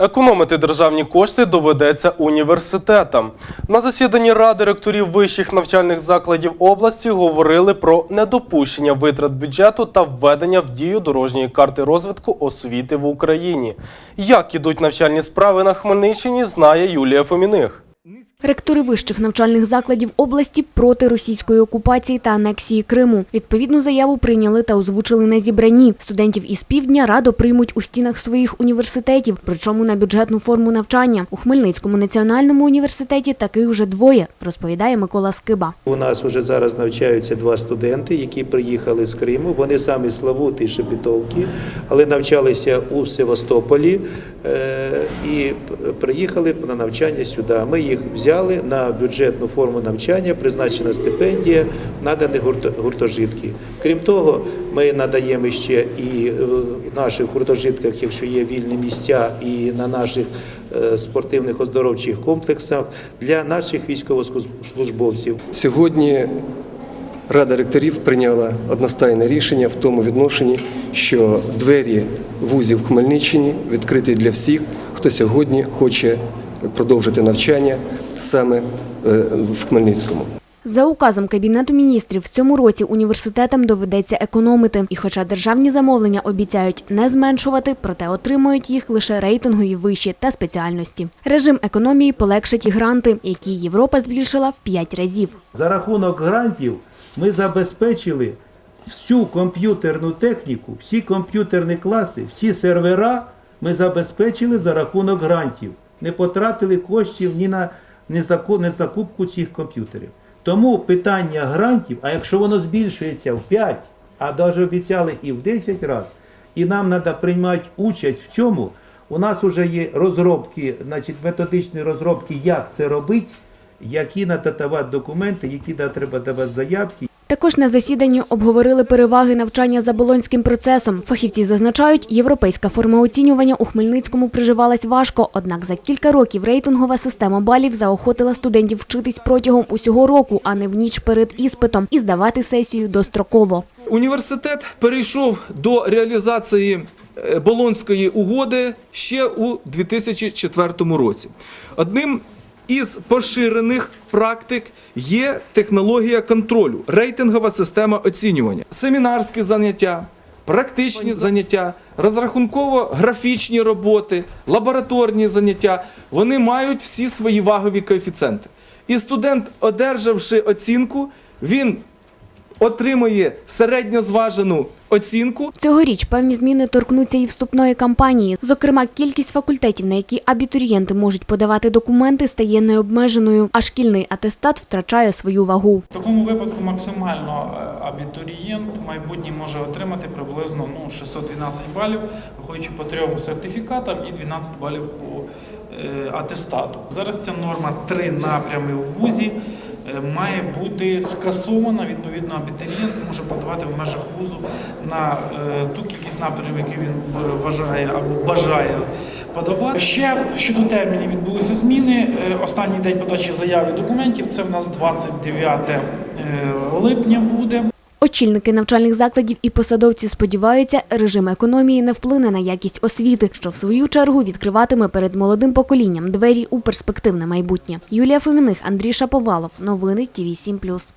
Економити державні кошти доведеться університетам. На засіданні Ради ректорів вищих навчальних закладів області говорили про недопущення витрат бюджету та введення в дію дорожньої карти розвитку освіти в Україні. Як ідуть навчальні справи на Хмельниччині, знає Юлія Фоміних. Ректори вищих навчальних закладів області проти російської окупації та анексії Криму. Відповідну заяву прийняли та озвучили на зібранні. Студентів із півдня радо приймуть у стінах своїх університетів, причому на бюджетну форму навчання. У Хмельницькому національному університеті таких вже двоє, розповідає Микола Скиба. У нас вже зараз навчаються два студенти, які приїхали з Криму. Вони самі Славути і але навчалися у Севастополі е, і приїхали на навчання сюди. Ми їх взяли на бюджетну форму навчання, призначена стипендія, надані гурто- гуртожитки. Крім того, ми надаємо ще і е, в наших гуртожитках, якщо є вільні місця, і на наших е, спортивних оздоровчих комплексах для наших військовослужбовців. Сьогодні Рада ректорів прийняла одностайне рішення в тому відношенні, що двері вузів Хмельниччині відкриті для всіх, хто сьогодні хоче продовжити навчання саме е, в Хмельницькому. За указом Кабінету міністрів в цьому році університетам доведеться економити. І хоча державні замовлення обіцяють не зменшувати, проте отримують їх лише рейтингові виші та спеціальності. Режим економії полегшать і гранти, які Європа збільшила в 5 разів. За рахунок грантів ми забезпечили всю комп'ютерну техніку, всі комп'ютерні класи, всі сервера ми забезпечили за рахунок грантів. Не потратили коштів ні на закупку цих комп'ютерів. Тому питання грантів, а якщо воно збільшується в 5, а навіть обіцяли і в 10 разів, і нам треба приймати участь в цьому. У нас вже є розробки, значить, методичні розробки, як це робити, які треба давати документи, які треба давати заявки. Також на засіданні обговорили переваги навчання за болонським процесом. Фахівці зазначають, європейська форма оцінювання у Хмельницькому приживалась важко. Однак за кілька років рейтингова система балів заохотила студентів вчитись протягом усього року, а не в ніч перед іспитом, і здавати сесію достроково. Університет перейшов до реалізації е, Болонської угоди ще у 2004 році. Одним із поширених практик є технологія контролю, рейтингова система оцінювання, семінарські заняття. Практичні заняття, розрахунково-графічні роботи, лабораторні заняття вони мають всі свої вагові коефіцієнти. І студент, одержавши оцінку, він отримує середньозважену оцінку. Цьогоріч певні зміни торкнуться і вступної кампанії. Зокрема, кількість факультетів, на які абітурієнти можуть подавати документи, стає необмеженою, а шкільний атестат втрачає свою вагу. В такому випадку максимально е, абітурієнт майбутній може отримати приблизно ну, 612 балів, виходячи по трьом сертифікатам і 12 балів по е, атестату. Зараз ця норма три напрями в вузі має бути скасована. Відповідно, абітурієнт може подавати в межах вузу на е, ту кількість напрямів, які він е, вважає або бажає подавати. Ще щодо термінів відбулися зміни. Е, Останній день подачі заяв і документів це в нас 29 е, липня буде. Очільники навчальних закладів і посадовці сподіваються, режим економії не вплине на якість освіти, що в свою чергу відкриватиме перед молодим поколінням двері у перспективне майбутнє. Юлія Фоміних, Андрій Шаповалов. Новини ТІВІ 7+.